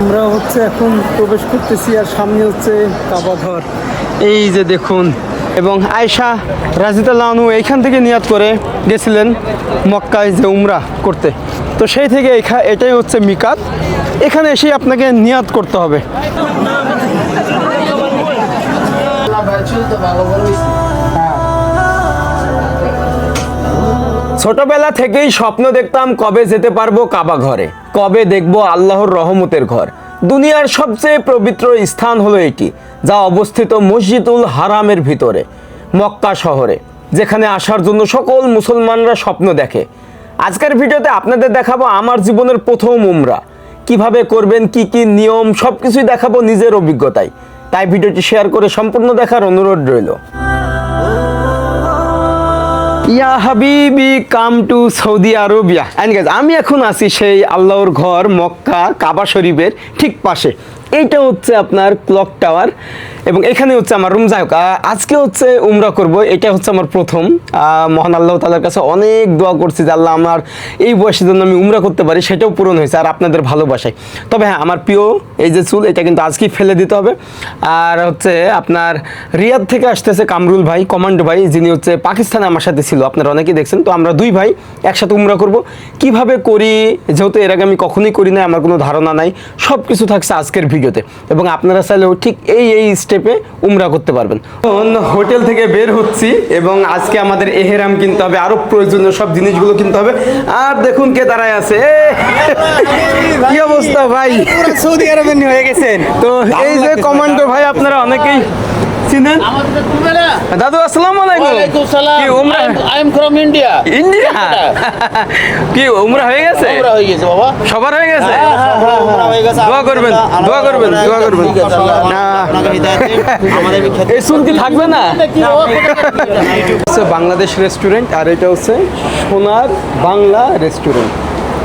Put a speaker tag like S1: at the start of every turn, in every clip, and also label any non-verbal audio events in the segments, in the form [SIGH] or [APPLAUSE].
S1: আমরা হচ্ছে এখন প্রবেশ করতেছি আর সামনে হচ্ছে কাবা ঘর এই যে দেখুন, এবং আয়সা রাজিতাল্লাহনু এইখান থেকে নিয়াত করে গেছিলেন মক্কায় যে উমরা করতে। তো সেই থেকে এটাই হচ্ছে মিকাত। এখানে এসে আপনাকে নিয়াত করতে হবে। ছোটবেলা থেকেই স্বপ্ন দেখতাম কবে যেতে পারব কাবা ঘরে, কবে দেখব আল্লাহর রহমতের ঘর। দুনিয়ার সবচেয়ে পবিত্র স্থান হলো এটি, যা অবস্থিত মসজিদুল হারামের ভিতরে, মক্কা শহরে, যেখানে আসার জন্য সকল মুসলমানরা স্বপ্ন দেখে। আজকের ভিডিওতে আপনাদের দেখাবো আমার জীবনের প্রথম উমরা, কীভাবে করবেন, কি কি নিয়ম সব কিছুই দেখাবো নিজের অভিজ্ঞতায়। তাই ভিডিওটি শেয়ার করে সম্পূর্ণ দেখার অনুরোধ রইল। ইয়া হাবিবি, come to Saudi Arabia. And guys আমি এখন আছি সেই আল্লাহর ঘর মক্কা, কাবা শরীফের ঠিক পাশে। এইটা হচ্ছে আপনার ক্লক টাওয়ার এবং এখানে হচ্ছে আমার রুম, যাই হোক আজকে হচ্ছে উমরা করব। এটা হচ্ছে আমার প্রথম। মহান আল্লাহ তালার কাছে অনেক দোয়া করছি যে আল্লাহ আমার এই বয়সের জন্য আমি উমরা করতে পারি, সেটাও পূরণ হয়েছে আর আপনাদের ভালোবাসায়। তবে হ্যাঁ আমার প্রিয় এই যে চুল, এটা কিন্তু আজকেই ফেলে দিতে হবে। আর হচ্ছে আপনার রিয়াদ থেকে আসতেছে কামরুল ভাই, কমান্ডো ভাই, যিনি হচ্ছে পাকিস্তানে আমার সাথে ছিল, আপনারা অনেকেই দেখছেন। তো আমরা দুই ভাই একসাথে উমরা করব। কীভাবে করি, যেহেতু এর আগে আমি কখনোই করি না আমার কোনো ধারণা নাই সব কিছু থাকছে আজকের ভিডিওতে। এবং আপনারা চাইলেও ঠিক এই এই স্টেপে উমরা করতে পারবেন। হোটেল থেকে বের হচ্ছি এবং আজকে আমাদের এহেরাম কিনতে হবে আরও প্রয়োজনীয় সব জিনিসগুলো কিনতে হবে। আর দেখুন কে দাঁড়ায় আছে। কি অবস্থা ভাই?
S2: সৌদি আরবের হয়ে গেছেন।
S1: তো এই যে কমান্ডো ভাই আপনারা অনেকেই চিনেন? দাদু আসসালামু আলাইকুম। কি উমরা?
S3: I am from India?
S1: India [LAUGHS] কি উমরা হয়ে গেছে?
S3: উমরা হয়ে গেছে বাবা।
S1: সবার হয়ে গেছে?
S2: হ্যাঁ,
S1: দোয়া করবেন দোয়া করবেন দোয়া করবেন। না। এই কি থাকবে? না বাংলাদেশ রেস্টুরেন্ট আর এটা হচ্ছে সোনার বাংলা রেস্টুরেন্ট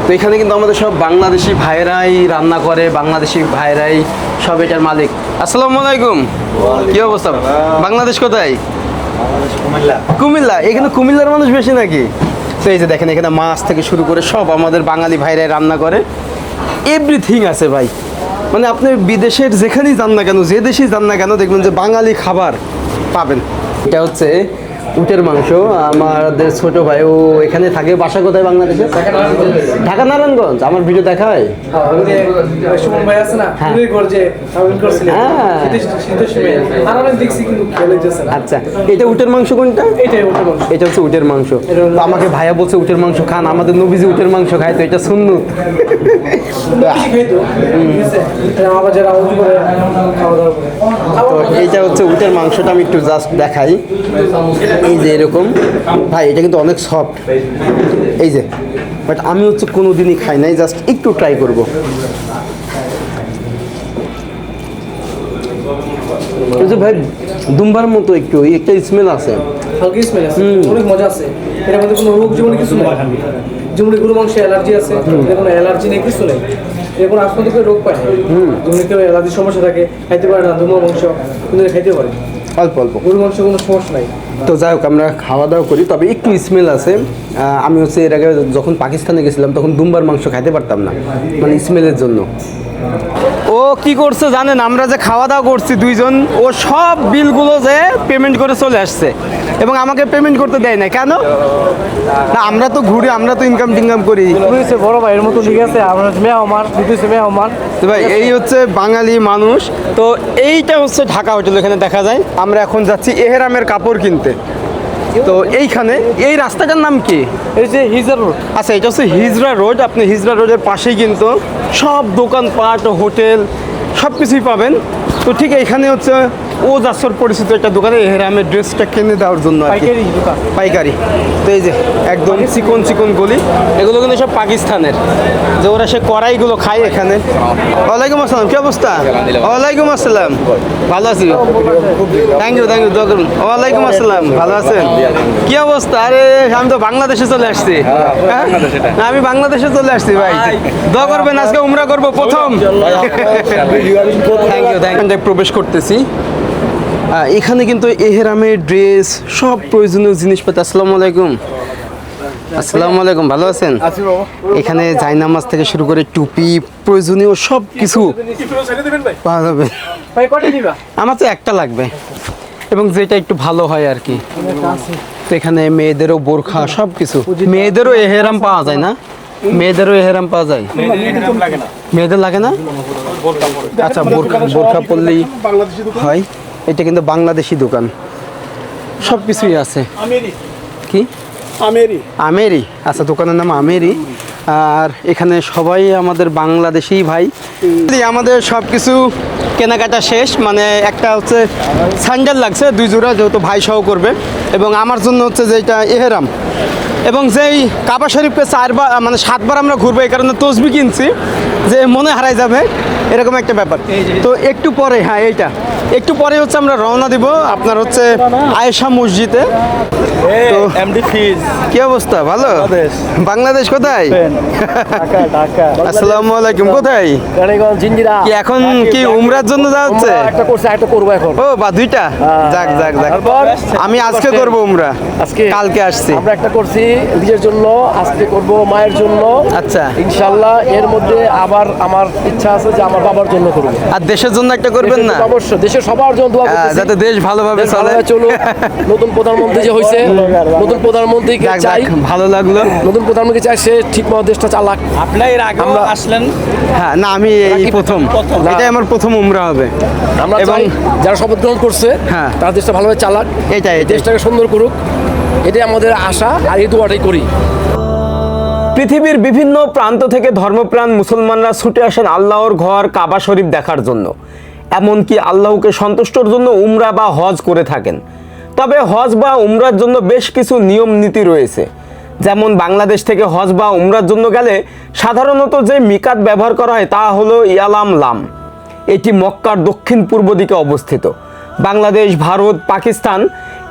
S1: তো এখানে কিন্তু আমাদের সব বাংলাদেশি ভাইরাই রান্না করে বাংলাদেশি ভাইরাই সব এটার মালিক। আসসালামু আলাইকুম। কি অবস্থা? বাংলাদেশ কোথায়? কুমিল্লা। এখানে কুমিল্লার মানুষ বেশি নাকি? তো এই যে দেখেন এখানে মাছ থেকে শুরু করে সব আমাদের বাঙালি ভাইরাই রান্না করে। এভরিথিং আছে ভাই। মানে আপনি বিদেশের যেখানেই যান না কেন যে দেশেই যান না কেন দেখবেন যে বাঙালি খাবার পাবেন। এটা হচ্ছে উটের মাংস। আমাদের ছোট ভাই ও এখানে থাকে বাসা কোথায় বাংলাদেশে? ঢাকা নারায়ণগঞ্জ। আমার ভিডিও দেখায় হ্যাঁ। হ্যাঁ। আচ্ছা এটা উটের মাংস কোনটা? এটা হচ্ছে উটের মাংস। তো আমাকে ভাইয়া বলছে উটের মাংস খান। আমাদের নবীজি উটের মাংস খায় তো এটা সুন্নুত।
S4: এটা
S1: তো এইটা হচ্ছে উটের মাংসটা আমি একটু জাস্ট দেখাই। এই যে এরকম ভাই এটা কিন্তু অনেক সফট এই যে বাট আমি হচ্ছে কোনো দিনই খাই নাই জাস্ট একটু ট্রাই করব। ভাই দুম্বার মতো একটু একটা স্মেল আছে।
S4: হালকা স্মেল আছে অনেক মজা আছে। এটার মধ্যে কোনো রোগ জীবনে কিছু নেই। যেমন গরু মাংস অ্যালার্জি আছে কোনো অ্যালার্জি নেই কিছু নেই। আসলে রোগ পায়। না যেমন কেউ অ্যালার্জির সমস্যা থাকে খাইতে পারে না দুমা মাংস কিন্তু খাইতে পারে।
S1: অল্প অল্প।
S4: গরু মাংস কোনো সমস্যা নাই।
S1: তো যাই হোক আমরা খাওয়া দাওয়া করি। তবে একটু স্মেল আছে। আমি হচ্ছে এর আগে যখন পাকিস্তানে গেছিলাম তখন দুম্বার মাংস খাইতে পারতাম না। মানে স্মেলের জন্য। ও কি করছে জানেন আমরা যে খাওয়া দাওয়া করছি দুইজন ও সব বিলগুলো যে পেমেন্ট করে চলে আসছে এবং আমাকে পেমেন্ট করতে দেয় না কেন? না আমরা তো ঘুরি আমরা তো ইনকাম টিনকাম করি।
S4: বড় ভাইয়ের মতো ঠিক আছে? আমার মেয়ে আমার বুঝেছে মেয়ে আমার
S1: তো ভাই এই হচ্ছে বাঙালি মানুষ। তো এইটা হচ্ছে ঢাকা হোটেল এখানে দেখা যায়। আমরা এখন যাচ্ছি এহেরামের কাপড় কিনতে। তো এইখানে এই রাস্তাটার নাম কি?
S4: এই যে হিজরা রোড।
S1: আচ্ছা এটা হচ্ছে হিজরা রোড। আপনি হিজরা রোডের পাশেই কিন্তু সব দোকানপাট হোটেল সব কিছুই পাবেন। তো ঠিক এইখানে হচ্ছে ও যাচ্ছর পরিচিত একটা দোকানে এহেরামের ড্রেসটা কিনে দেওয়ার জন্য
S4: পাইকারি দোকান।
S1: পাইকারি। তো এই যে একদম চিকন চিকন গলি। এগুলো কিন্তু সব পাকিস্তানের। যে ওরা সে কড়াইগুলো খায় এখানে। ওয়ালাইকুম আসসালাম কি অবস্থা? ওয়ালাইকুম আসসালাম। ভালো আছি। থ্যাংক ইউ থ্যাংক ইউ দোয়া করুন। ওয়ালাইকুম আসসালাম ভালো আছেন? কি অবস্থা? আরে আমি তো বাংলাদেশে চলে আসছি। হ্যাঁ? আমি বাংলাদেশে চলে আসছি ভাই। দোয়া করবেন আজকে উমরা করব প্রথম। থ্যাংক ইউ থ্যাংক ইউ প্রবেশ করতেছি। এখানে কিন্তু এহেরামের ড্রেস সব প্রয়োজনীয় জিনিসপাতি আসসালামু আলাইকুম। আসসালামু আলাইকুম ভালো আছেন? এখানে জায়নামাজ থেকে শুরু করে টুপি প্রয়োজনীয় সব কিছু পাওয়া যাবে। আমার তো একটা লাগবে। এবং যেটা একটু ভালো হয় আর কি। তো এখানে মেয়েদেরও বোরখা সব কিছু। মেয়েদেরও এহেরাম পাওয়া যায় না? মেয়েদেরও এহেরাম পাওয়া যায়? মেয়েদের লাগে না? আচ্ছা বোরখা বোরখা পরলেই হয়। এটা কিন্তু বাংলাদেশি দোকান। সব কিছুই আছে। কি?
S3: আমেরি।
S1: আমেরি। আচ্ছা দোকানের নাম আমেরি। আর এখানে সবাই আমাদের বাংলাদেশি ভাই। আমাদের সব কিছু কেনাকাটা শেষ। মানে একটা হচ্ছে স্যান্ডেল লাগছে দুই জোড়া যেহেতু ভাই সহ করবে। এবং আমার জন্য হচ্ছে যেটা এহেরাম। এবং যেই কাবা শরীফকে চারবার মানে সাতবার আমরা ঘুরবো এই কারণে তসবি কিনছি। যে মনে হারাই যাবে এরকম একটা ব্যাপার। তো একটু পরে হ্যাঁ এইটা। একটু পরে হচ্ছে আমরা রওনা দিব আপনার হচ্ছে আয়েশা মসজিদে। তো
S3: এমডি ফিজ
S1: কি অবস্থা? ভালো?
S3: বাংলাদেশ।
S1: কোথায়? আসসালামু আলাইকুম কোথায়? কি এখন কি উমরার জন্য যাওয়া হচ্ছে?
S3: একটা করছে একটা করব এখন।
S1: ও বা দুইটা? যাক যাক যাক। আমি আজকে করব উমরা।
S3: আজকে?
S1: কালকে আসছি।
S3: আমরা একটা করছি নিজের জন্য আজকে করব মায়ের জন্য।
S1: আচ্ছা।
S3: ইনশাল্লাহ এর মধ্যে আবার আমার ইচ্ছা আছে যে আমার বাবার জন্য করব।
S1: আর দেশের জন্য একটা করবেন না?
S3: অবশ্যই। দেশের সবার জন্য দোয়া
S1: হ্যাঁ,
S3: করতেছি।
S1: যাতে দেশ ভালোভাবে চলে।
S3: চলুক। নতুন প্রধানমন্ত্রী যে হইছে [LAUGHS] নতুন প্রধানমন্ত্রীকে চাই।
S1: ভালো লাগল।
S3: নতুন প্রধানমন্ত্রী চাই সে ঠিক মতো দেশটা চালাক।
S2: আপনার এর আগে
S3: আমরা-
S2: আসলেন।
S1: হ্যাঁ না আমি এই প্রথম। এটাই আমার প্রথম উমরা হবে।
S3: আমরা
S1: এবং-
S3: যারা শপথ গ্রহণ করছে
S1: হ্যাঁ।
S3: তারা দেশটা ভালোভাবে চালাক।
S1: এটাই, এটাই।
S3: দেশটাকে সুন্দর করুক। এটাই আমাদের আশা আর এই দোয়াটাই করি।
S1: পৃথিবীর বিভিন্ন প্রান্ত থেকে ধর্মপ্রাণ মুসলমানরা ছুটে আসেন আল্লাহর ঘর কাবা শরীফ দেখার জন্য। এমনকি আল্লাহকে সন্তুষ্টর জন্য উমরা বা হজ করে থাকেন। তবে হজ বা উমরার জন্য বেশ কিছু নিয়ম নীতি রয়েছে। যেমন বাংলাদেশ থেকে হজ বা উমরার জন্য গেলে সাধারণত যে মিকাত ব্যবহার করা হয় তা হলো ইয়ালাম লাম। এটি মক্কার দক্ষিণ পূর্ব দিকে অবস্থিত। বাংলাদেশ, ভারত, পাকিস্তান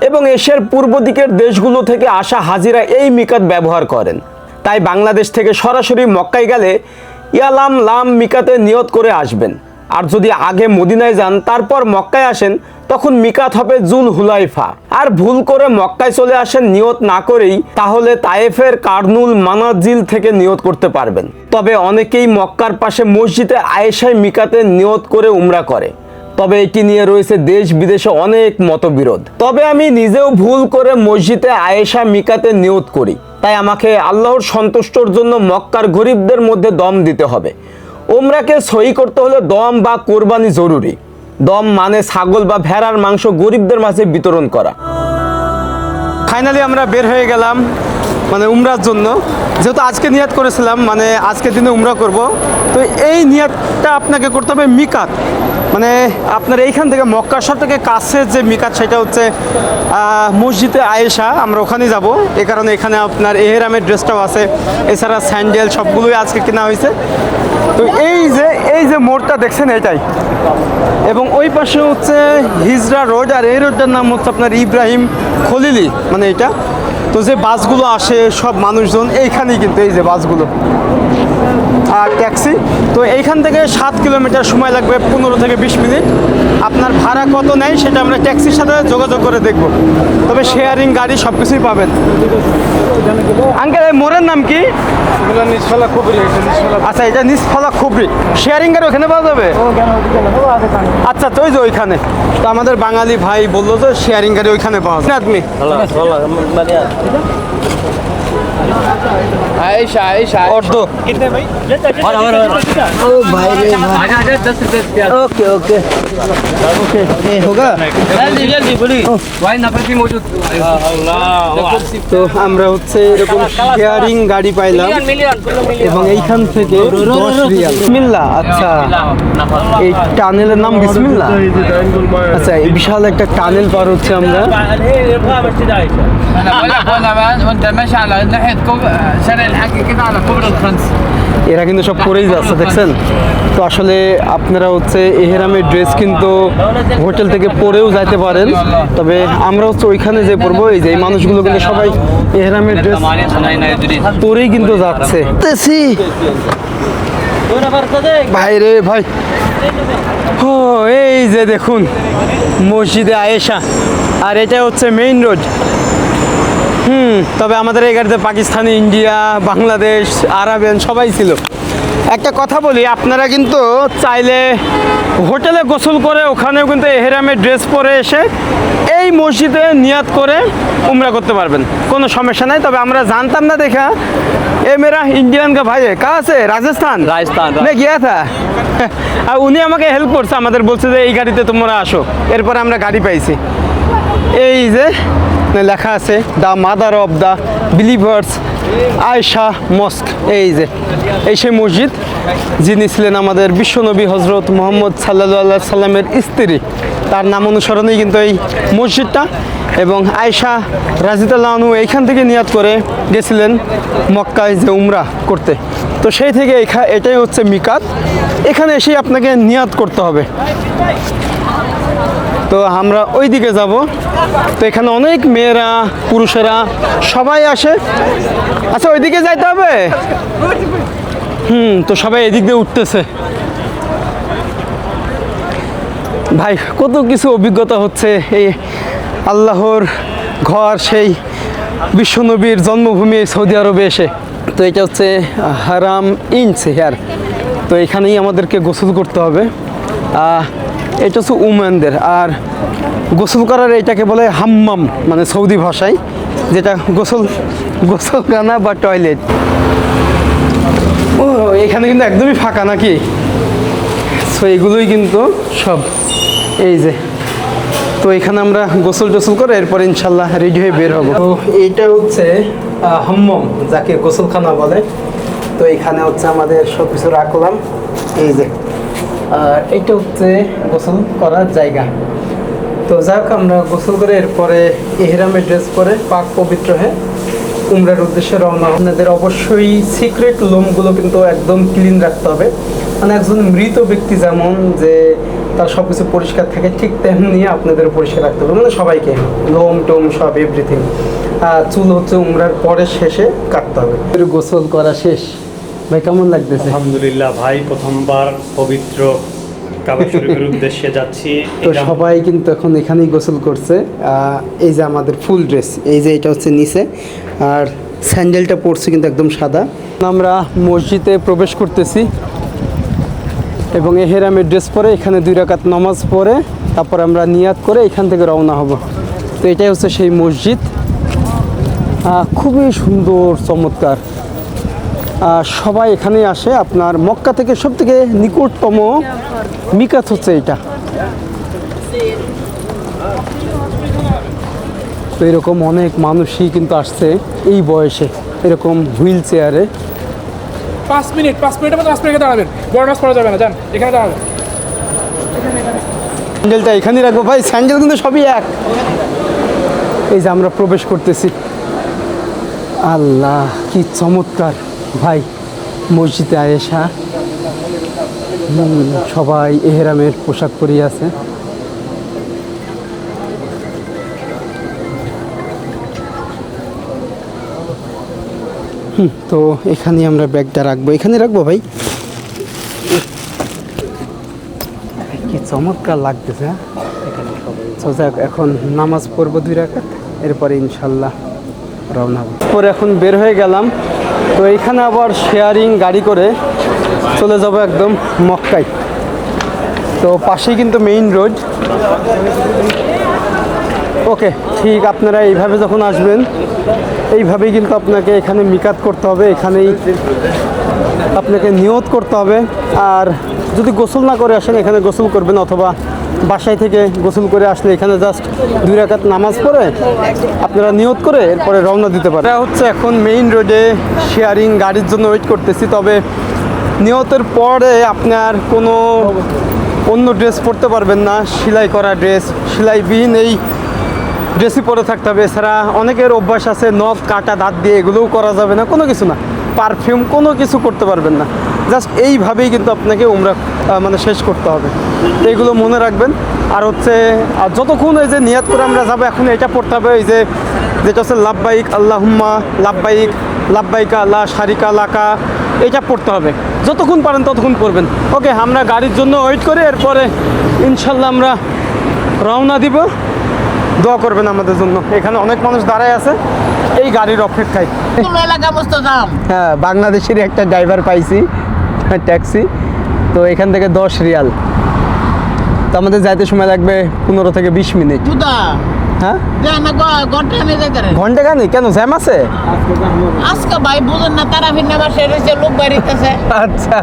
S1: এবং এশিয়ার পূর্ব দিকের দেশগুলো থেকে আসা হাজিরা এই মিকাত ব্যবহার করেন। তাই বাংলাদেশ থেকে সরাসরি মক্কায় গেলে ইয়ালাম লাম মিকাতে নিয়ত করে আসবেন। আর যদি আগে মদিনায় যান, তারপর মক্কায় আসেন, তখন মিকাত হবে জুল হুলাইফা আর ভুল করে মক্কায় চলে আসেন নিয়ত না করেই, তাহলে তায়েফের কার্নুল মানাজিল থেকে নিয়ত করতে পারবেন। তবে অনেকেই মক্কার পাশে মসজিদে আয়েশায় মিকাতে নিয়ত করে উমরা করে। তবে এটি নিয়ে রয়েছে দেশ বিদেশে অনেক মতবিরোধ। তবে আমি নিজেও ভুল করে মসজিদে আয়েশা মিকাতে নিয়ত করি। তাই আমাকে আল্লাহর সন্তুষ্টর জন্য মক্কার গরিবদের মধ্যে দম দিতে হবে। ওমরাকে সই করতে হলে দম বা কোরবানি জরুরি। দম মানে ছাগল বা ভেড়ার মাংস গরিবদের মাঝে বিতরণ করা। ফাইনালি আমরা বের হয়ে গেলাম। মানে উমরার জন্য। যেহেতু আজকে নিয়াত করেছিলাম মানে আজকে দিনে উমরা করব। তো এই নিয়াতটা আপনাকে করতে হবে মিকাত। মানে আপনার এইখান থেকে মক্কার সব থেকে কাছে যে মিকাত, সেটা হচ্ছে মসজিদে আয়েশা। আমরা ওখানে যাব। এ কারণে এখানে আপনার এহেরামের ড্রেসটাও আছে। এছাড়া স্যান্ডেল সবগুলোই আজকে কেনা হয়েছে। তো এই যে এই যে মোড়টা দেখছেন, এটাই। এবং ওই পাশে হচ্ছে হিজরা রোড, আর এই রোডটার নাম হচ্ছে আপনার ইব্রাহিম খলিলি। মানে এটা। তো যে বাসগুলো আসে সব মানুষজন এইখানেই কিন্তু এই যে বাসগুলো। ট্যাক্সি। তো এইখান থেকে সাত কিলোমিটার সময় লাগবে পনেরো থেকে বিশ মিনিট। আপনার ভাড়া কত নেয় সেটা আমরা ট্যাক্সির সাথে যোগাযোগ করে দেখব। তবে শেয়ারিং গাড়ি সব কিছুই পাবেন। আঙ্কেল এই মোড়ের নাম কি? আচ্ছা এটা নিচফলা খুবরি শেয়ারিং গাড়ি ওখানে পাওয়া যাবে? আচ্ছা তো ওই যে ওইখানে। তো আমাদের বাঙালি ভাই বলল যে শেয়ারিং গাড়ি ওইখানে পাওয়া যায় আপনি
S3: আয়েশা আয়েশা
S1: অর্ধ ओके ओके ओके ये होगा তো আমরা হচ্ছে এরকম শেয়ারিং গাড়ি পাইলাম এবং এইখান থেকে দশ রিয়াল বিসমিল্লা আচ্ছা এই টানেলের নাম বিসমিল্লা আচ্ছা এই বিশাল একটা টানেল পার হচ্ছে আমরা এরা কিন্তু সব করেই যাচ্ছে দেখছেন? তো আসলে আপনারা হচ্ছে এহেরামের ড্রেস কিন্তু হোটেল থেকে পরেও যাইতে পারেন। তবে আমরা হচ্ছে ওইখানে যে পরবো এই যে এই মানুষগুলো কিন্তু সবাই এহেরামের ড্রেস পরেই কিন্তু যাচ্ছে। ভাই রে ভাই। ও এই যে দেখুন মসজিদে আয়েশা। আর এটা হচ্ছে মেইন রোড। তবে আমাদের এই গাড়িতে পাকিস্তানি ইন্ডিয়া বাংলাদেশ আরাবিয়ান সবাই ছিল। একটা কথা বলি আপনারা কিন্তু চাইলে হোটেলে গোসল করে ওখানেও কিন্তু এহেরামের ড্রেস পরে এসে এই মসজিদে নিয়াত করে উমরা করতে পারবেন। কোনো সমস্যা নাই তবে আমরা জানতাম না দেখা এ মেরা ইন্ডিয়ান কা ভাই কা আছে? রাজস্থান?
S3: রাজস্থান,
S1: গিয়া থা আর উনি আমাকে হেল্প করছে আমাদের বলছে যে এই গাড়িতে তোমরা আসো। এরপরে আমরা গাড়ি পাইছি। এই যে লেখা আছে the mother of the believers Aisha mosque এই যে, এই সেই মসজিদ, যিনি ছিলেন আমাদের বিশ্বনবী হজরত মোহাম্মদ সাল্লা সাল্লামের স্ত্রী। তার নাম অনুসরণেই কিন্তু এই মসজিদটা এবং আয়শা রাজিতাল্লাহনু এইখান থেকে নিয়াত করে গেছিলেন মক্কায় যে উমরা করতে। তো সেই থেকে এটাই হচ্ছে মিকাত। এখানে এসেই আপনাকে নিয়াত করতে হবে। তো আমরা ওই দিকে যাব। তো এখানে অনেক মেয়েরা, পুরুষেরা সবাই আসে। আচ্ছা ওইদিকে যাইতে হবে? হুম, তো সবাই এদিক দিয়ে উঠতেছে। ভাই, কত কিছু অভিজ্ঞতা হচ্ছে এই আল্লাহর ঘর, সেই বিশ্বনবীর জন্মভূমি সৌদি আরবে এসে। তো এটা হচ্ছে হারাম ইঞ্চ হেয়ার। তো এখানেই আমাদেরকে গোসল করতে হবে। এটা হচ্ছে উমেনদের। আর গোসল করার এটাকে বলে হাম্মাম মানে সৌদি ভাষায়, যেটা গোসল, গোসলখানা বা টয়লেট। ও, এখানে কিন্তু একদমই ফাঁকা নাকি? সো এগুলোই কিন্তু সব। এই যে, তো এখানে আমরা গোসল টোসল করে এরপর ইনশাল্লাহ রেডি হয়ে বের হব। তো এইটা হচ্ছে হাম্মম, যাকে গোসলখানা বলে। তো এখানে হচ্ছে আমাদের সব কিছু রাখলাম। এই যে আর এইটা হচ্ছে গোসল করার জায়গা। তো যাক আমরা গোসল করে এরপরে এহরামের ড্রেস পরে পাক পবিত্র হয়ে উমরার উদ্দেশ্যে রওনা আপনাদের অবশ্যই সিক্রেট লোমগুলো কিন্তু একদম ক্লিন রাখতে হবে। মানে একজন মৃত ব্যক্তি যেমন যে তার সব কিছু পরিষ্কার থাকে, ঠিক তেমনি আপনাদের পরিষ্কার রাখতে হবে। মানে সবাইকে, লোম টোম সব এভরিথিং চুল হচ্ছে উমরার পরে শেষে কাটতে হবে। গোসল করা শেষ। ভাই কেমন লাগতেছে?
S5: আলহামদুলিল্লাহ ভাই প্রথমবার পবিত্র কাবা শরীফের উদ্দেশ্যে যাচ্ছি।
S1: তো সবাই কিন্তু এখন এখানেই গোসল করছে। এই যে আমাদের ফুল ড্রেস এই যে এটা হচ্ছে নিচে। আর স্যান্ডেলটা পরছে কিন্তু একদম সাদা। আমরা মসজিদে প্রবেশ করতেছি এবং এহেরামের ড্রেস পরে এখানে দুই রাকাত নামাজ পড়ে তারপর আমরা নিয়াত করে এখান থেকে রওনা হব। তো এটাই হচ্ছে সেই মসজিদ। আহ, খুবই সুন্দর চমৎকার। সবাই এখানে আসে। আপনার মক্কা থেকে সব থেকে নিকটতম মিকাত হচ্ছে এটা তো এরকম অনেক মানুষই কিন্তু আসছে এই বয়সে এরকম হুইল চেয়ারে।
S6: পাঁচ মিনিট পাঁচ মিনিটের মধ্যে মিনিটে দাঁড়াবেন। বড় মাছ পড়া যাবে না যান এখানে দাঁড়াবেন
S1: স্যান্ডেলটা এখানেই রাখব। ভাই স্যান্ডেল কিন্তু সবই এক। এই যে আমরা প্রবেশ করতেছি। আল্লাহ কি চমৎকার। ভাই, মসজিদে আয়েশা সবাই এহেরামের পোশাক পরিয়ে আছে। তো এখানে আমরা ব্যাগটা রাখব। এখানে রাখব ভাই? কি চমৎকার লাগতেছে হ্যাঁ? এখন নামাজ পড়ব দুই রাকাত, এরপরে ইনশাল্লাহ রওনা পরে এখন বের হয়ে গেলাম। তো এখানে আবার শেয়ারিং গাড়ি করে চলে যাব একদম মক্কায়। তো পাশেই কিন্তু মেইন রোড ওকে ঠিক আপনারা এইভাবে যখন আসবেন, এইভাবেই কিন্তু আপনাকে এখানে মিকাত করতে হবে, এখানেই আপনাকে নিয়ত করতে হবে। আর যদি গোসল না করে আসেন, এখানে গোসল করবেন অথবা বাসায় থেকে গোসল করে আসলে এখানে জাস্ট দুই রাকাত নামাজ পড়ে আপনারা নিয়ত করে এরপরে রওনা দিতে এটা হচ্ছে এখন মেইন রোডে শেয়ারিং গাড়ির জন্য ওয়েট করতেছি, তবে নিয়তের পরে আপনার কোনো অন্য ড্রেস পরতে পারবেন না, সেলাই করা ড্রেস সেলাইবিহীন এই ড্রেসই পরে থাকতে হবে। এছাড়া অনেকের অভ্যাস আছে, নখ, কাটা, দাঁত দিয়ে এগুলোও করা যাবে না, কোনো কিছু না। পারফিউম কোনো কিছু করতে পারবেন না। জাস্ট এইভাবেই কিন্তু আপনাকে উমরা মানে শেষ করতে হবে। তো এইগুলো মনে রাখবেন। আর হচ্ছে আর যতক্ষণ এই যে নিয়াত করে আমরা যাব এখন এটা পড়তে হবে এই যে যেটা হচ্ছে লাভবাইক আল্লাহুম্মা লাভবাইক লাভবাইকা আল্লাহ শারিকা লাকা এটা পড়তে হবে। যতক্ষণ পারেন ততক্ষণ পড়বেন। ওকে আমরা গাড়ির জন্য ওয়েট করি এরপরে ইনশাল্লাহ আমরা রওনা দিব। দোয়া করবেন আমাদের জন্য। এখানে অনেক মানুষ দাঁড়ায় আছে। এই গাড়ির অপেক্ষায়। হ্যাঁ বাংলাদেশের একটা ড্রাইভার পাইছি। ট্যাক্সি তো এখান থেকে দশ রিয়াল। তো আমাদের যাইতে সময় লাগবে পনেরো থেকে বিশ মিনিট। হ্যাঁ? ঘণ্টা কেন? জ্যাম আছে?
S7: আজকে ভাই বুঝেন না তারা ভিন্ন বাসে রয়েছে লোক বাড়িতেছে
S1: আচ্ছা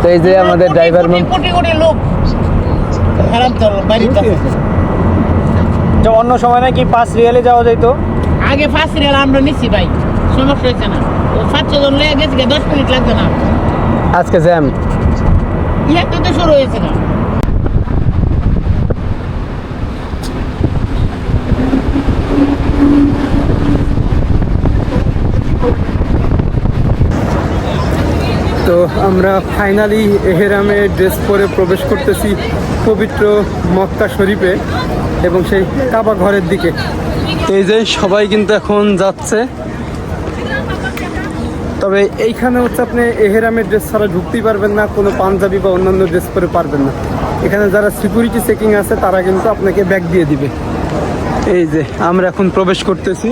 S1: তো এই যে আমাদের ড্রাইভার
S7: কোটি কোটি কোটি লোক। খারাপ তো বাড়িতেছে
S2: যে অন্য সময় নাকি পাঁচ রিয়ালে যাওয়া যাইতো?
S7: আগে ফার্স্ট রিয়াল আমরা নিচ্ছি ভাই সমস্যা হয়েছে না। ও সাতশো জন লেগে গেছে দশ মিনিট লাগবে না।
S1: আজকে জ্যাম।
S7: ইয়াতে তো শুরু হয়েছে না।
S1: তো আমরা ফাইনালি এহেরামে ড্রেস পরে প্রবেশ করতেছি পবিত্র মক্কা শরীফে এবং সেই কাবা ঘরের দিকে। এই যে সবাই কিন্তু এখন যাচ্ছে। তবে এইখানে হচ্ছে আপনি এহেরামের ড্রেস ছাড়া ঢুকতেই পারবেন না, কোনো পাঞ্জাবি বা অন্যান্য ড্রেস পরে পারবেন না। এখানে যারা সিকিউরিটি চেকিং আছে, তারা কিন্তু আপনাকে ব্যাগ দিয়ে দিবে। এই যে, আমরা এখন প্রবেশ করতেছি।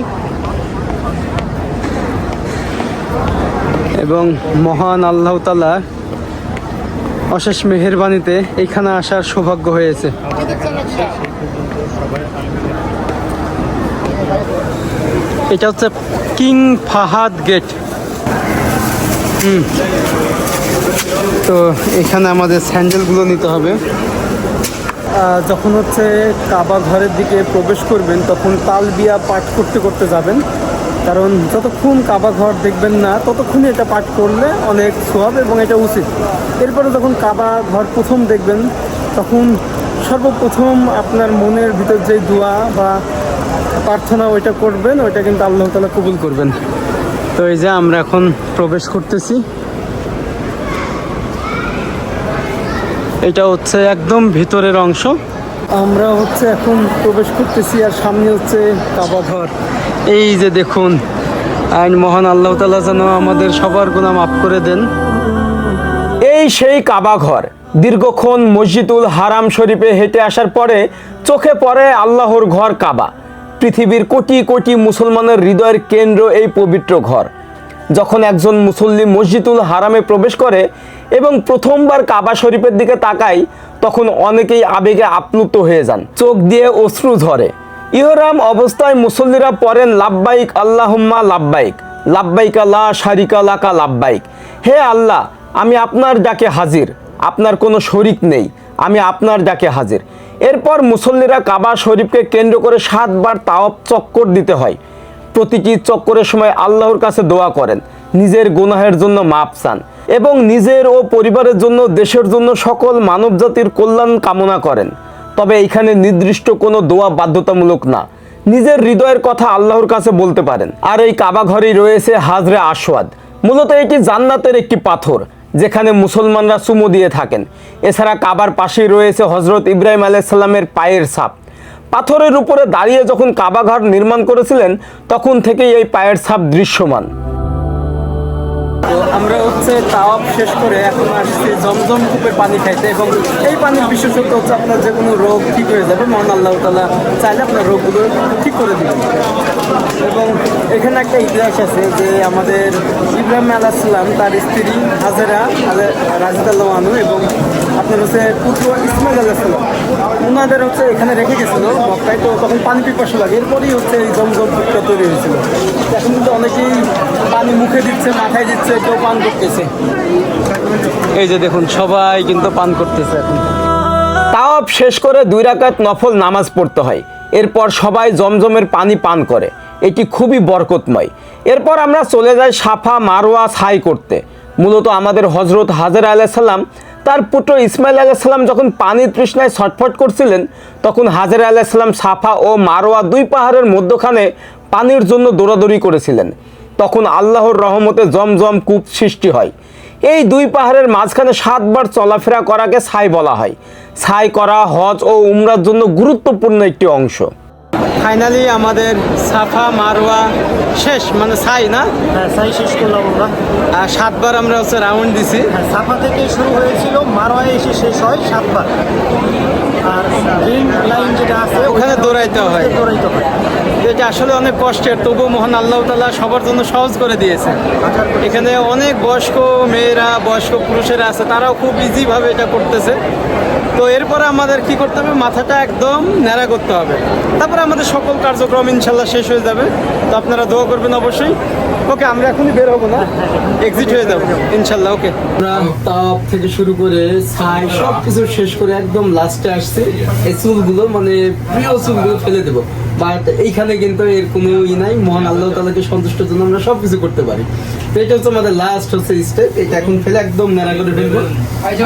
S1: এবং মহান আল্লাহ তালা অশেষ মেহেরবানিতে এইখানে আসার সৌভাগ্য হয়েছে। এটা হচ্ছে কিং ফাহাদ গেট তো এখানে আমাদের স্যান্ডেলগুলো নিতে হবে। যখন হচ্ছে কাবা ঘরের দিকে প্রবেশ করবেন, তখন তালবিয়া পাঠ করতে করতে যাবেন। কারণ যতক্ষণ কাবা ঘর দেখবেন না, ততক্ষণই এটা পাঠ করলে অনেক সোয়াব এবং এটা উচিত। এরপরে যখন কাবা ঘর প্রথম দেখবেন, তখন সর্বপ্রথম আপনার মনের ভিতর যে দোয়া বা প্রার্থনা, ওইটা করবেন, ওইটা কিন্তু আল্লাহ তালা কবুল করবেন। তো এই যে আমরা এখন প্রবেশ করতেছি। এটা হচ্ছে একদম ভিতরের অংশ। আমরা হচ্ছে এখন প্রবেশ করতেছি আর সামনে হচ্ছে কাবা ঘর। এই যে দেখুন আইন মহান আল্লাহ তালা যেন আমাদের সবার গুণা মাফ করে দেন। এই সেই কাবা ঘর দীর্ঘক্ষণ মসজিদুল হারাম শরীফে হেঁটে আসার পরে চোখে পড়ে আল্লাহর ঘর কাবা। পৃথিবীর কোটি কোটি মুসলমানের হৃদয়ের কেন্দ্র এই পবিত্র ঘর। যখন একজন মুসল্লি মসজিদুল হারামে প্রবেশ করে এবং প্রথমবার কাবা শরীফের দিকে তাকায়, তখন অনেকেই আবেগে আপ্লুত হয়ে যান, চোখ দিয়ে অশ্রু ঝরে। ইহরাম অবস্থায় মুসল্লিরা পড়েন, লাব্বাইক আল্লাহুম্মা লাব্বাইক লাব্বাইক লা শারিকা লাকা লাব্বাইক। হে আল্লাহ, আমি আপনার ডাকে হাজির, আপনার কোনো শরিক নেই, আমি আপনার ডাকে হাজির। এরপর মুসল্লিরা কাবা শরীফকে কেন্দ্র করে সাতবার তাওয়াব চক্কর দিতে হয়। প্রতিটি চক্করের সময় আল্লাহর কাছে দোয়া করেন, নিজের গুনাহের জন্য মাপ চান এবং নিজের ও পরিবারের জন্য, দেশের জন্য সকল মানবজাতির কল্যাণ কামনা করেন। তবে এখানে নির্দিষ্ট কোনো দোয়া বাধ্যতামূলক না। নিজের হৃদয়ের কথা আল্লাহর কাছে বলতে পারেন। আর এই কাবা ঘরেই রয়েছে হাজরে আসওয়াদ মূলত এটি জান্নাতের একটি পাথর। যেখানে মুসলমানরা চুমু দিয়ে থাকেন। এছাড়া কাবার পাশেই রয়েছে হজরত ইব্রাহিম আলাইসাল্লামের পায়ের ছাপ। পাথরের উপরে দাঁড়িয়ে যখন কাবাঘর নির্মাণ করেছিলেন, তখন থেকেই এই পায়ের ছাপ দৃশ্যমান। তো আমরা হচ্ছে তাওয়াব শেষ করে এখন আসছি জমজম কূপের পানি খাইতে এবং এই পানির বিশেষত্ব হচ্ছে আপনার যে কোনো রোগ ঠিক হয়ে যাবে, মহান আল্লাহ তালা চাইলে আপনার রোগগুলো ঠিক করে দিবেন। এবং এখানে একটা ইতিহাস আছে যে আমাদের ইব্রাহিম আলাহিসাল্লাম তার স্ত্রী হাজেরা রাজিদাল্লাহ আনু এবং আপনার হচ্ছে পুত্র ইসমাইল আলাহিসাল্লাম ওনাদের হচ্ছে এখানে রেখে গেছিল মক্কায় তো তখন পানি পিপাসা লাগে, এরপরেই হচ্ছে এই জমজম কূপটা তৈরি হয়েছিল। এখন কিন্তু অনেকেই পানি মুখে দিচ্ছে, মাথায় দিচ্ছে, কেউ পান করতেছে। এই যে দেখুন, সবাই কিন্তু পান করতেছে এখন। তাওয়াব শেষ করে দুই রাকাত নফল নামাজ পড়তে হয়। এরপর সবাই জমজমের পানি পান করে। এটি খুবই বরকতময়। এরপর আমরা চলে যাই সাফা মারোয়া ছাই করতে মূলত আমাদের হজরত হাজার আলাইসাল্লাম তার পুত্র ইসমাইল আলাইসাল্লাম যখন পানি তৃষ্ণায় ছটফট করছিলেন, তখন হাজার আলাইসাল্লাম সাফা ও মারোয়া দুই পাহাড়ের মধ্যখানে পানির জন্য দৌড়াদৌড়ি করেছিলেন। তখন আল্লাহর রহমতে জমজম কূপ সৃষ্টি হয়। এই দুই পাহাড়ের মাঝখানে সাতবার চলাফেরা করাকে ছাই বলা হয়। ছাই করা, হজ ও উমরার জন্য গুরুত্বপূর্ণ একটি অংশ। ফাইনালি আমাদের সাফা মারোয়া শেষ মানে ছাই না?
S2: হ্যাঁ সাই শেষ করলাম আমরা।
S1: আর সাতবার আমরা হচ্ছে রাউন্ড দিছি।
S2: হ্যাঁ সাফা থেকে শুরু হয়েছিল মারোয়ায় এসে শেষ হয় সাতবার। আর রিং লাইন যেটা আছে
S1: ওখানে দৌড়াইতে হয়।
S2: দৌড়াইতে হয়।
S1: এটা আসলে অনেক কষ্টের তবু মহান আল্লাহ তালা সবার জন্য সহজ করে দিয়েছে। এখানে অনেক বয়স্ক মেয়েরা বয়স্ক পুরুষেরা আছে তারাও খুব ইজিভাবে এটা করতেছে। তো এরপরে আমাদের কি করতে হবে? মাথাটা একদম ন্যাড়া করতে হবে। তারপরে আমাদের সকল কার্যক্রম ইনশাল্লাহ শেষ হয়ে যাবে। তো আপনারা দোয়া করবেন অবশ্যই। ওকে, আমরা এখনই বের হব না? এক্সিট হয়ে যাব। ইনশাল্লাহ, ওকে। তাপ থেকে শুরু করে ছাই সব কিছু শেষ করে একদম লাস্টে আসছে। এই চুলগুলো মানে প্রিয় চুলগুলো ফেলে দেবো। বাট এইখানে কিন্তু এর কোনো ই নাই। মহান আল্লাহ তালাকে সন্তুষ্টের জন্য আমরা সব কিছু করতে পারি। তো এটা হচ্ছে আমাদের লাস্ট হচ্ছে স্টেপ এটা এখন ফেলে একদম নেড়া করে ফেলব।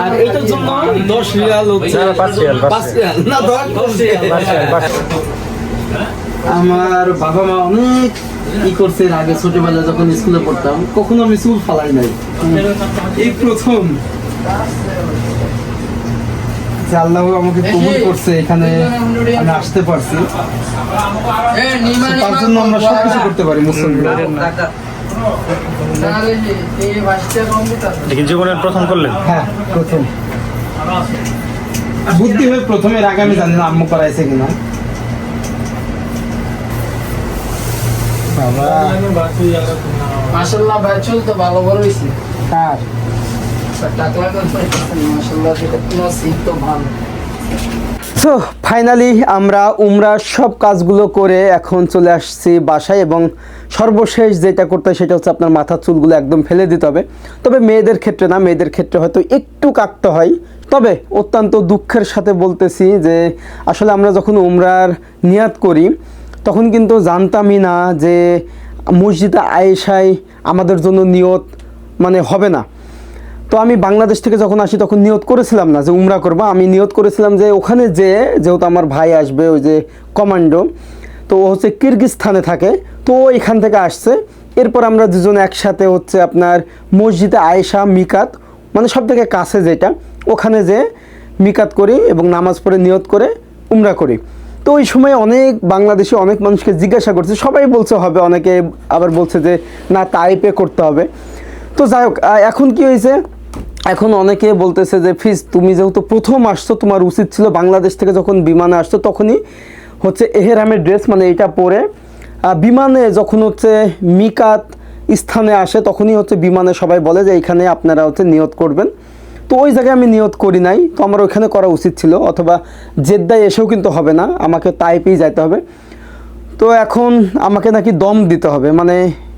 S1: আর এটার জন্য দশ রিয়াল হচ্ছে আমার বাবা মা অনেক ই করছে আগে ছোটবেলায় যখন স্কুলে পড়তাম কখনো আমি চুল ফালাই নাই। এই প্রথম। আল্লাহ আমাকে কবুল করছে এখানে আমি আসতে পারছি। তার জন্য আমরা সবকিছু করতে পারি মুসলমান
S5: জীবনের প্রথম করলেন।
S1: হ্যাঁ প্রথম। বুদ্ধি হয়ে প্রথমে আগে আমি জানি না আম্মু করাইছে কিনা। বাবা।
S8: মাশাল্লাহ ভাই চল তো ভালো বড় হয়েছে
S1: ফাইনালি আমরা উমরা সব কাজগুলো করে এখন চলে আসছি বাসায় এবং সর্বশেষ যেটা করতে হয় সেটা হচ্ছে আপনার মাথার চুলগুলো একদম ফেলে দিতে হবে। তবে মেয়েদের ক্ষেত্রে না মেয়েদের ক্ষেত্রে হয়তো একটু কাটতে হয়। তবে অত্যন্ত দুঃখের সাথে বলতেছি যে আসলে আমরা যখন উমরার নিয়াত করি, তখন কিন্তু জানতামই না যে মসজিদে আয়েশায় আমাদের জন্য নিয়ত মানে হবে না। তো আমি বাংলাদেশ থেকে যখন আসি, তখন নিয়ত করেছিলাম না যে উমরা করব। আমি নিয়ত করেছিলাম যে ওখানে যে যেহেতু আমার ভাই আসবে, ওই যে কমান্ডো, তো ও হচ্ছে কিরগিস্তানে থাকে, তো ও এখান থেকে আসছে। এরপর আমরা দুজন একসাথে হচ্ছে আপনার মসজিদে আয়েশা, মিকাত মানে সব থেকে কাছে যেটা ওখানে যে মিকাত করি এবং নামাজ পড়ে নিয়ত করে উমরা করি। তো ওই সময় অনেক বাংলাদেশি, অনেক মানুষকে জিজ্ঞাসা করছে। সবাই বলছে হবে, অনেকে আবার বলছে যে, না টাইপে করতে হবে। তো যাই হোক এখন কি হয়েছে? এখন অনেকে বলতেছে যে, ফিজ, তুমি যেহেতু প্রথম আসছো, তোমার উচিত ছিল বাংলাদেশ থেকে যখন বিমানে আসছো, তখনই হচ্ছে এহেরামের ড্রেস মানে এটা পরে। বিমানে যখন হচ্ছে মিকাত স্থানে আসে, তখনই হচ্ছে বিমানে সবাই বলে যে এখানে আপনারা হচ্ছে নিয়ত করবেন। তো ওই জায়গায় আমি নিয়ত করি নাই। তো আমার ওইখানে করা উচিত ছিল, অথবা জেদ্দায় এসেও কিন্তু হবে না, আমাকে তাইপেই যাইতে হবে। তো এখন আমাকে নাকি দম দিতে হবে মানে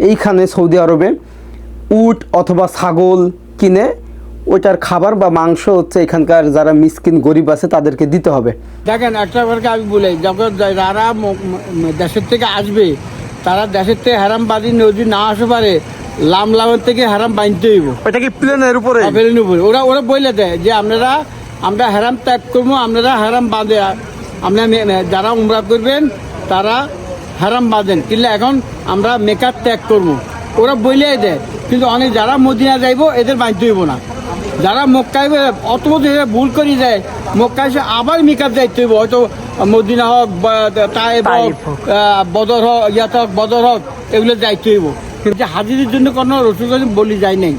S1: এইখানে সৌদি আরবে উট অথবা ছাগল কিনে ওইটার খাবার বা মাংস হচ্ছে এখানকার যারা মিসকিন গরিব আছে তাদেরকে দিতে হবে।
S9: দেখেন, একটা ব্যাপারকে আমি বলি, যখন যারা দেশের থেকে আসবে, তারা দেশের থেকে হারাম বাদি নদী না আসতে পারে লাম লামের থেকে হারাম বাঁধতে হইব।
S1: ওইটা কি প্লেনের উপরে?
S9: আপেলের উপরে। ওরা ওরা বলে দেয় যে আপনারা আমরা হারাম ত্যাগ করব আপনারা হারাম বাঁধে। আপনারা যারা উমরা করবেন তারা হারাম বাঁধেন। কিন্তু এখন আমরা মেকআপ ত্যাগ করব। ওরা বলে দেয়। কিন্তু অনেক যারা মদিনা যাইবো এদের বাঁধতে হইব না। যারা মক্কায় অত ভুল করে যায় মক্কায় এসে আবার মেকআপ যাইতে হইব। হয়তো মদিনা হোক বা তাইব হোক বদর হোক ইয়াত হোক বদর হোক এগুলো যাইতে হইব। কিন্তু হাজিদের জন্য কোনো রসুল বলি যায় নাই।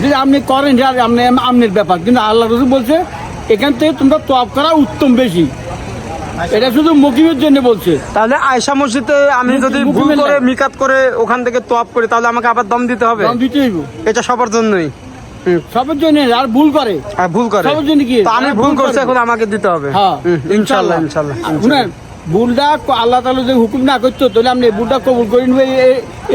S9: যদি আপনি করেন যে আপনি আমনের ব্যাপার। কিন্তু আল্লাহ রসুল বলছে এখান থেকে তোমরা তোয়াব করা উত্তম বেশি। এটা শুধু মুকিমের জন্য বলছে।
S1: তাহলে আয়সা মসজিদে আমি যদি ভুল করে মিকাত করে ওখান থেকে তোয়াপ করি তাহলে আমাকে আবার দম দিতে হবে?
S9: দাম দিতে হইব।
S1: এটা সবার জন্যই।
S9: সবার জন্য আর ভুল করে।
S1: আর ভুল করে।
S9: সবার জন্য কি?
S1: আমি ভুল করছি
S9: করে।
S1: এখন আমাকে দিতে হবে।
S9: হ্যাঁ
S1: ইনশাল্লাহ
S9: ক- আল্লাহ তালা যদি হুকুম না করতো তাহলে আপনি ভুলটা কবুল করে নিবে।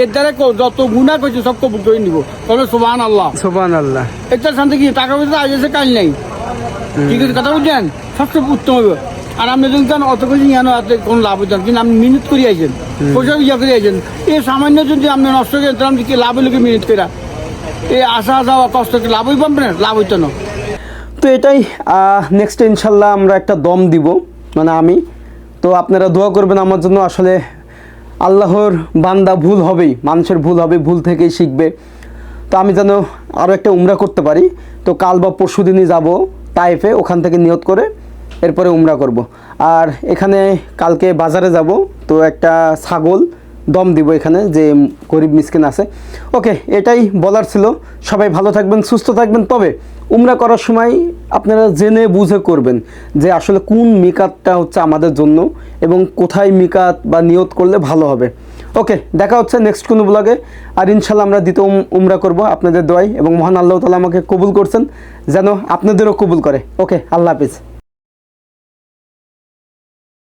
S9: এর দ্বারা যত গুণা করছে সব কবুল করে নিব। তবে সুবাহ আল্লাহ
S1: সুবান আল্লাহ
S9: এটা শান্তি কি? টাকা পয়সা আজ এসে কাল নেই। ঠিক আছে কথা বুঝছেন সবচেয়ে উত্তম হবে। আর আপনি যদি চান অত কিছু জানো হাতে কোনো লাভ হইতেন কিন্তু আপনি মিনিট করে আইছেন। পয়সা ইয়া করে আইছেন। এই সামান্য যদি আপনি নষ্ট করেন তাহলে আপনি কি লাভ হইলে মিনিট করে এই আসা যাওয়া কষ্ট কি লাভ হইব আপনার? লাভ হইতো না।
S1: তো এটাই নেক্সট ইনশাল্লাহ আমরা একটা দম দিব। মানে আমি তো আপনারা দোয়া করবেন আমার জন্য, আসলে আল্লাহর বান্দা ভুল হবেই, মানুষের ভুল হবে, ভুল থেকেই শিখবে। তো আমি যেন আরও একটা উমরা করতে পারি। তো কাল বা পরশু দিনই যাব তাইফে, ওখান থেকে নিয়ত করে এরপরে উমরা করব। আর এখানে কালকে বাজারে যাব, তো একটা ছাগল দম দিব এখানে, যে গরিব মিসকিন আছে। ওকে, এটাই বলার ছিল। সবাই ভালো থাকবেন, সুস্থ থাকবেন। তবে উমরা করার সময় আপনারা জেনে বুঝে করবেন যে আসলে কোন মিকাতটা হচ্ছে আমাদের জন্য এবং কোথায় মিকাত বা নিয়ত করলে ভালো হবে। ওকে, দেখা হচ্ছে নেক্সট কোনো ব্লগে আর ইনশাল্লাহ আমরা দ্বিতীয় উম- উমরা করব আপনাদের দোয়াই এবং মহান আল্লাহ তালা আমাকে কবুল করছেন যেন আপনাদেরও কবুল করে। ওকে, আল্লাহ হাফিজ।